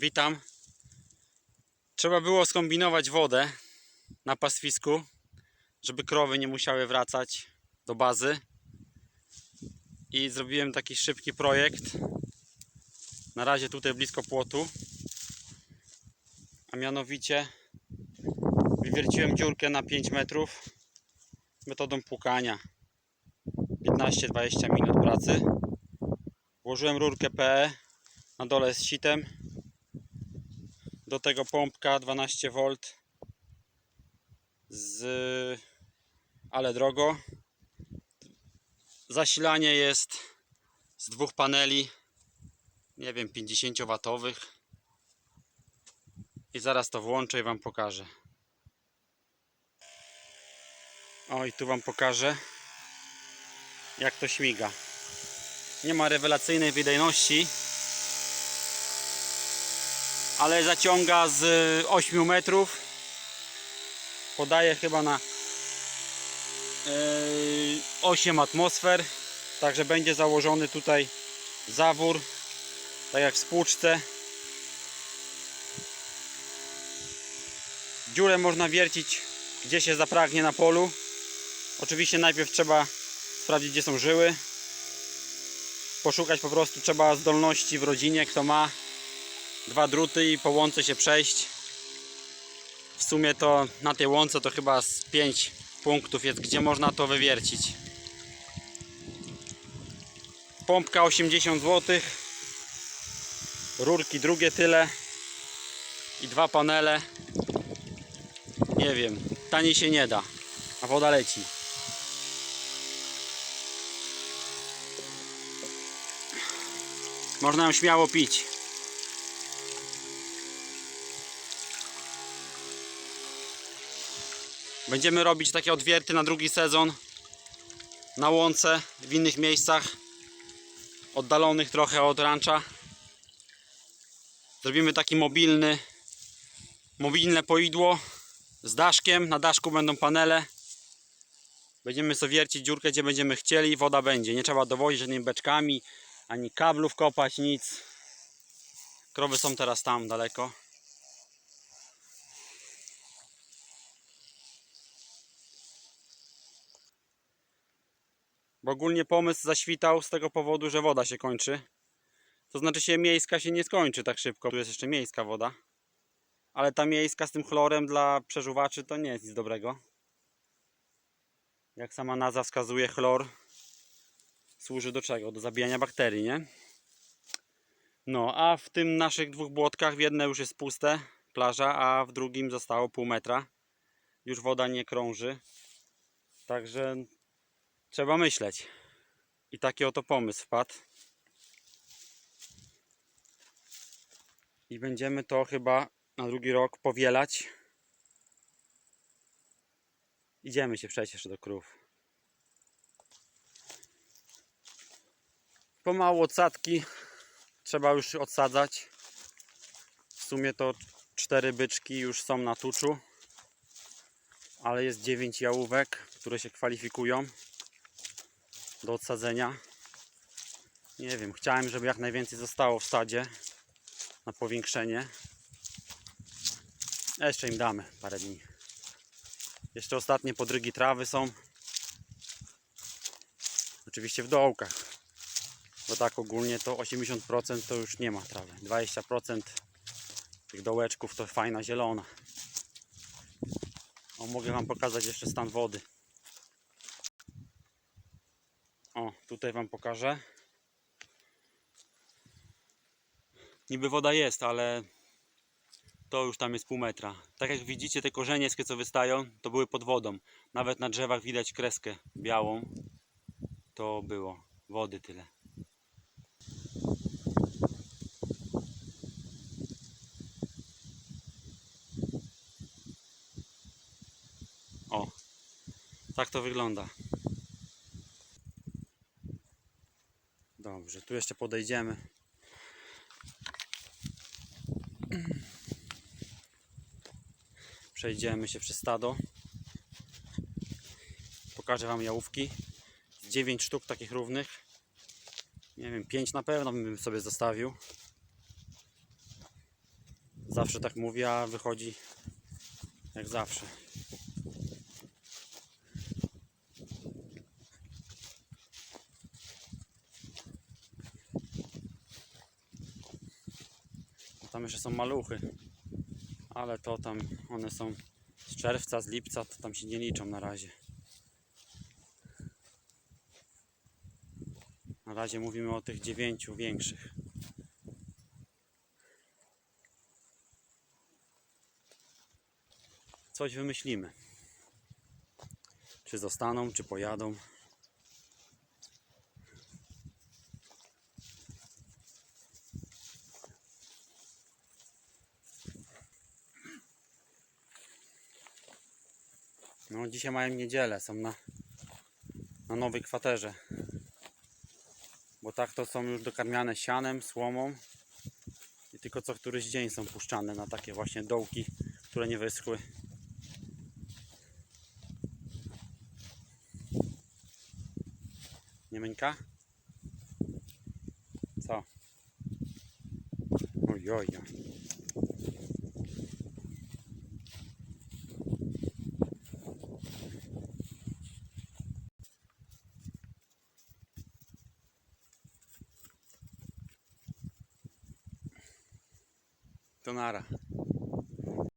Witam. Trzeba było skombinować wodę na pastwisku, żeby krowy nie musiały wracać do bazy. I zrobiłem taki szybki projekt. Na razie tutaj blisko płotu. A mianowicie wywierciłem dziurkę na 5 metrów metodą płukania. 15-20 minut pracy. Włożyłem rurkę PE na dole z sitem. Do tego pompka 12V z ale drogo. Zasilanie jest z dwóch paneli, nie wiem, 50 watowych. I zaraz to włączę i Wam pokażę. O, i tu Wam pokażę, jak to śmiga. Nie ma rewelacyjnej wydajności, ale zaciąga z 8 metrów. Podaje chyba na yy, 8 atmosfer. Także będzie założony tutaj zawór, tak jak w spłuczce. Dziurę można wiercić gdzie się zapragnie na polu. Oczywiście najpierw trzeba sprawdzić gdzie są żyły. Poszukać po prostu trzeba zdolności w rodzinie, kto ma dwa druty i po łące się przejść. W sumie to na tej łące to chyba z 5 punktów jest, gdzie można to wywiercić. Pompka 80 zł. Rurki drugie tyle. I dwa panele. Nie wiem, taniej się nie da. A woda leci. Można ją śmiało pić. Będziemy robić takie odwierty na drugi sezon na łące w innych miejscach oddalonych trochę od rancha. Zrobimy taki mobilny mobilne poidło z daszkiem. Na daszku będą panele. Będziemy sobie wiercić dziurkę gdzie będziemy chcieli. Woda będzie. Nie trzeba dowozić żadnymi beczkami ani kablów kopać, nic. Krowy są teraz tam daleko. Bo ogólnie pomysł zaświtał z tego powodu, że woda się kończy. To znaczy się miejska się nie skończy tak szybko. Tu jest jeszcze miejska woda. Ale ta miejska z tym chlorem dla przeżuwaczy to nie jest nic dobrego. Jak sama nazwa wskazuje, chlor służy do czego? Do zabijania bakterii, nie? No, a w tym naszych dwóch błotkach w jedne już jest puste, plaża, a w drugim zostało pół metra. Już woda nie krąży. Także trzeba myśleć. I taki oto pomysł wpadł. I będziemy to chyba na drugi rok powielać. Idziemy się jeszcze do krów. Pomału odsadzki trzeba już odsadzać. W sumie to cztery byczki już są na tuczu. Ale jest 9 jałówek, które się kwalifikują do odsadzenia. Nie wiem, chciałem, żeby jak najwięcej zostało w stadzie na powiększenie. Jeszcze im damy parę dni. Jeszcze ostatnie podrygi trawy są. Oczywiście w dołkach. Bo tak ogólnie to 80% to już nie ma trawy. 20% tych dołeczków to fajna zielona. O, mogę Wam pokazać jeszcze stan wody. O, tutaj Wam pokażę. Niby woda jest, ale to już tam jest pół metra. Tak jak widzicie, te korzenie, co wystają, to były pod wodą. Nawet na drzewach widać kreskę białą. To było wody tyle. O, tak to wygląda. Dobrze, tu jeszcze podejdziemy. Przejdziemy się przez stado. Pokażę Wam jałówki. 9 sztuk takich równych. Nie wiem, 5 na pewno bym sobie zostawił. Zawsze tak mówię, a wychodzi jak zawsze. Tam jeszcze są maluchy, ale to tam one są z czerwca, z lipca, to tam się nie liczą na razie. Na razie mówimy o tych dziewięciu większych. Coś wymyślimy. Czy zostaną, czy pojadą. No, dzisiaj mają niedzielę, są na, na nowej kwaterze. Bo tak to są już dokarmiane sianem, słomą. I tylko co któryś dzień są puszczane na takie właśnie dołki, które nie wyschły. Nie Meńka? Co? Oj, Tanara.